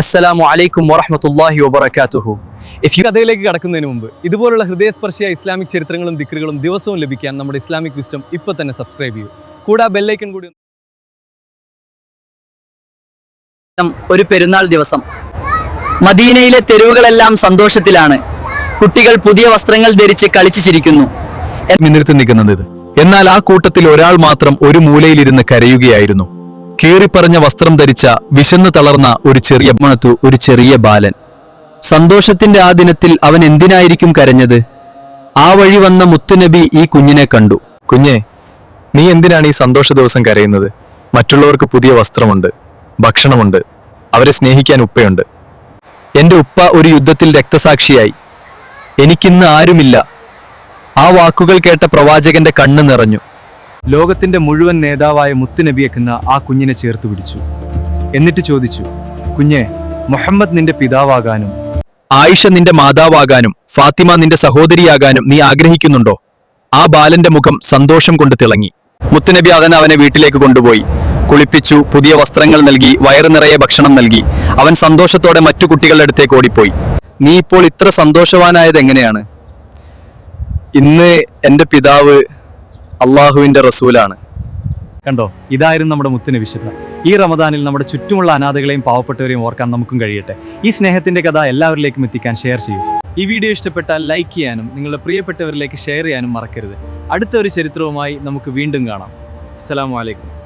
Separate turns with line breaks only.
അസ്സലാമു അലൈക്കും വറഹ്മത്തുള്ളാഹി വബറകാതുഹു. ഇഫ്
ഈ കഥയിലേക്ക് കടക്കുന്നതിന് മുമ്പ് ഇതുപോലുള്ള ഹൃദയസ്പർശിയായ ഇസ്ലാമിക് ചരിത്രങ്ങളും ദിക്റുകളും ദിവസവും ലഭിക്കാൻ നമ്മുടെ ഇസ്ലാമിക് വിസ്റ്റം ഇപ്പോൾ തന്നെ സബ്സ്ക്രൈബ് ചെയ്യൂ. കൂടാ ബെല്ലൈക്കൺ കൂടി
ഒരു പെരുന്നാൾ ദിവസം. മദീനയിലെ തെരുവുകളെല്ലാം സന്തോഷത്തിലാണ്. കുട്ടികൾ പുതിയ വസ്ത്രങ്ങൾ ധരിച്ച് കളിച്ചു ചിരിക്കുന്നു.
നിൽക്കുന്നത് എന്നാൽ ആ കൂട്ടത്തിൽ ഒരാൾ മാത്രം ഒരു മൂലയിലിരുന്ന് കരയുകയായിരുന്നു. കീറിപ്പറഞ്ഞ വസ്ത്രം ധരിച്ച വിശന്ന് തളർന്ന ഒരു ചെറിയ
മണത്തു ഒരു ചെറിയ ബാലൻ. സന്തോഷത്തിന്റെ ആ ദിനത്തിൽ അവൻ എന്തിനായിരിക്കും കരഞ്ഞത്? ആ വഴി വന്ന മുത്തുനബി ഈ കുഞ്ഞിനെ കണ്ടു.
കുഞ്ഞെ നീ എന്തിനാണ് ഈ സന്തോഷ ദിവസം കരയുന്നത്? മറ്റുള്ളവർക്ക് പുതിയ വസ്ത്രമുണ്ട് ഭക്ഷണമുണ്ട് അവരെ സ്നേഹിക്കാൻ ഉപ്പയുണ്ട്. എന്റെ ഉപ്പ ഒരു യുദ്ധത്തിൽ രക്തസാക്ഷിയായി. എനിക്കിന്ന് ആരുമില്ല. ആ വാക്കുകൾ കേട്ട പ്രവാചകന്റെ കണ്ണ് നിറഞ്ഞു.
ലോകത്തിന്റെ മുഴുവൻ നേതാവായ മുത്തുനബിയെക്കുന്ന ആ കുഞ്ഞിനെ ചേർത്ത് പിടിച്ചു. എന്നിട്ട് ചോദിച്ചു കുഞ്ഞെ മുഹമ്മദ് നിന്റെ പിതാവാകാനും
ആയിഷ നിന്റെ മാതാവാകാനും ഫാത്തിമ നിന്റെ സഹോദരിയാകാനും നീ ആഗ്രഹിക്കുന്നുണ്ടോ? ആ ബാലന്റെ മുഖം സന്തോഷം കൊണ്ട് തിളങ്ങി. മുത്തുനബി അതൻ അവനെ വീട്ടിലേക്ക് കൊണ്ടുപോയി. കുളിപ്പിച്ചു പുതിയ വസ്ത്രങ്ങൾ നൽകി വയറു നിറയെ ഭക്ഷണം നൽകി. അവൻ സന്തോഷത്തോടെ മറ്റു കുട്ടികളുടെ അടുത്തേക്ക് ഓടിപ്പോയി. നീ ഇപ്പോൾ ഇത്ര സന്തോഷവാനായത് എങ്ങനെയാണ്? ഇന്ന് എന്റെ പിതാവ് അള്ളാഹുവിന്റെ റസൂലാണ്.
കണ്ടോ? ഇതായിരുന്നു നമ്മുടെ മുത്തിന് വിശുദ്ധ. ഈ റമദാനിൽ നമ്മുടെ ചുറ്റുമുള്ള അനാഥകളെയും പാവപ്പെട്ടവരെയും ഓർക്കാൻ നമുക്കും കഴിയട്ടെ. ഈ സ്നേഹത്തിന്റെ കഥ എല്ലാവരിലേക്കും എത്തിക്കാൻ ഷെയർ ചെയ്യും. ഈ വീഡിയോ ഇഷ്ടപ്പെട്ടാൽ ലൈക്ക് ചെയ്യാനും നിങ്ങളുടെ പ്രിയപ്പെട്ടവരിലേക്ക് ഷെയർ ചെയ്യാനും മറക്കരുത്. അടുത്ത ഒരു ചരിത്രവുമായി നമുക്ക് വീണ്ടും കാണാം. അസ്സാം അലൈക്കും.